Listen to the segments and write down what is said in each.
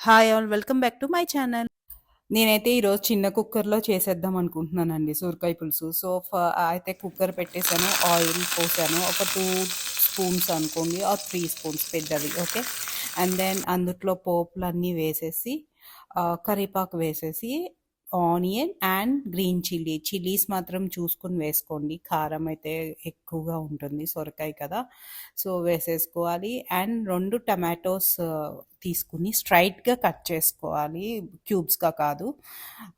Hi all welcome back to my channel నేనైతే ఈరోజు చిన్న కుక్కర్లో చేసేద్దాం అనుకుంటున్నానండి సూరకాయ పులుసు. సో అయితే కుక్కర్ పెట్టేశాను ఆయిల్ పోసాను ఒక టూ స్పూన్స్ అనుకోండి ఆ త్రీ స్పూన్స్ పెద్దవి ఓకే అండ్ దెన్ అందుట్లో పోపులన్నీ వేసేసి కరివేపాకు వేసేసి onion and green chilli. Chillies మాత్రం చూసుకుని వేసుకోండి. కారం అయితే ఎక్కువగా ఉంటుంది. సొరకాయ కదా. సో వేసేసుకోవాలి. అండ్ రెండు టమాటోస్ తీసుకుని స్ట్రైట్గా కట్ చేసుకోవాలి. క్యూబ్స్గా కాదు.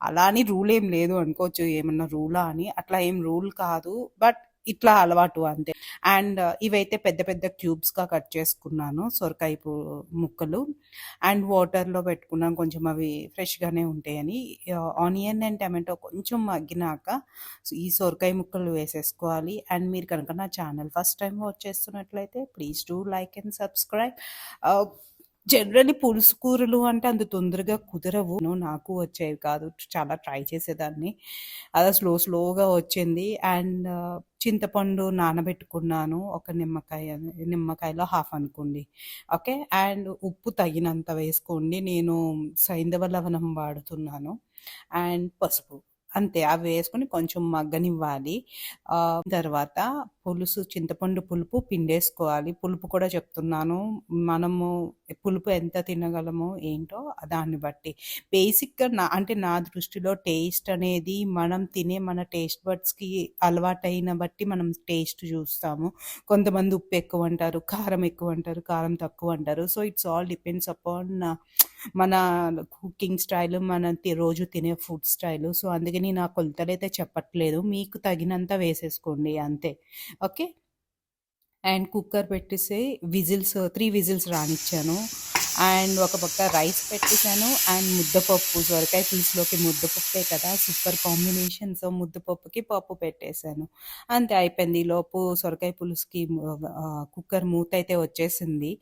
అలా అని రూల్ ఏం లేదు అనుకోవచ్చు. ఏమన్నా రూలా అని. అట్లా ఏం రూల్ కాదు. బట్ ఇట్లా అలవాటు అంతే. అండ్ uh, ఇవైతే పెద్ద పెద్ద క్యూబ్స్గా కట్ చేసుకున్నాను సొరకాయ ముక్కలు. అండ్ వాటర్లో పెట్టుకున్నాను కొంచెం అవి ఫ్రెష్గానే ఉంటాయని. ఆనియన్ అండ్ టమాటో కొంచెం మగ్గినాక ఈ సొరకాయ ముక్కలు వేసేసుకోవాలి. అండ్ మీరు కనుక నా ఛానల్ ఫస్ట్ టైం వాచ్ చేస్తున్నట్లయితే please do like and subscribe generally పులుసు కూరలు అంటే అంత తొందరగా కుదరవు. నాకు వచ్చేవి కాదు. చాలా ట్రై చేసేదాన్ని. అలా స్లో స్లోగా వచ్చింది. అండ్ చింతపండు నానబెట్టుకున్నాను. ఒక నిమ్మకాయ నిమ్మకాయలో హాఫ్ అనుకోండి. ఓకే? అండ్ ఉప్పు తగినంత వేసుకోండి. నేను సైంధవ లవణం వాడుతున్నాను. అండ్ పసుపు. అంతే. అవి వేసుకొని కొంచెం మగ్గనివ్వాలి. తర్వాత పులుసు చింతపండు పులుపు పిండేసుకోవాలి. పులుపు కూడా చెప్తున్నాను. మనము పులుపు ఎంత తినగలమో ఏంటో దాన్ని బట్టి. బేసిక్గా నా అంటే నా దృష్టిలో టేస్ట్ అనేది మనం తినే మన టేస్ట్ బడ్స్కి అలవాటైన బట్టి మనం టేస్ట్ చూస్తాము. కొంతమంది ఉప్పు ఎక్కువ అంటారు కారం ఎక్కువ అంటారు కారం తక్కువ అంటారు. So it's all depends upon మన కుకింగ్ స్టైల్ మన రోజు తినే ఫుడ్ స్టైల్. సో అందుకని నా కొలతలు అయితే చెప్పట్లేదు. మీకు తగినంత వేసేసుకోండి అంతే. ఓకే అండ్ కుక్కర్ పెట్టేసి విజిల్స్ త్రీ విజిల్స్ రానిచ్చాను. అండ్ ఒక పక్క రైస్ పెట్టేశాను అండ్ ముద్దపప్పు సొరకాయ పులుసులోకి ముద్దపప్పే కదా సూపర్ కాంబినేషన్. సో ముద్దపప్పుకి పప్పు పెట్టేశాను. అంతే అయిపోయింది. లోపు సొరకాయ పులుసుకి కుక్కర్ మూత అయితే వచ్చేసింది.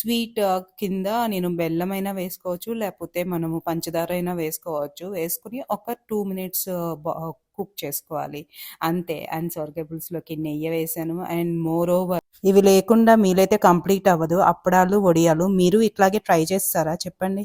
స్వీట్ కింద నేను బెల్లమైనా వేసుకోవచ్చు లేకపోతే మనము పంచదార అయినా వేసుకోవచ్చు. వేసుకుని ఒక టూ మినిట్స్ కుక్ చేసుకోవాలి. అంతే. అండ్ సొరకాయ పులుసులోకి నెయ్యి వేసాను. అండ్ మోర్ ఓవర్ ఇవి లేకుండా మీలైతే కంప్లీట్ అవ్వదు. అప్పడాలు వడియాలు మీరు ఇట్లాగే ట్రై చేస్తారా? చెప్పండి.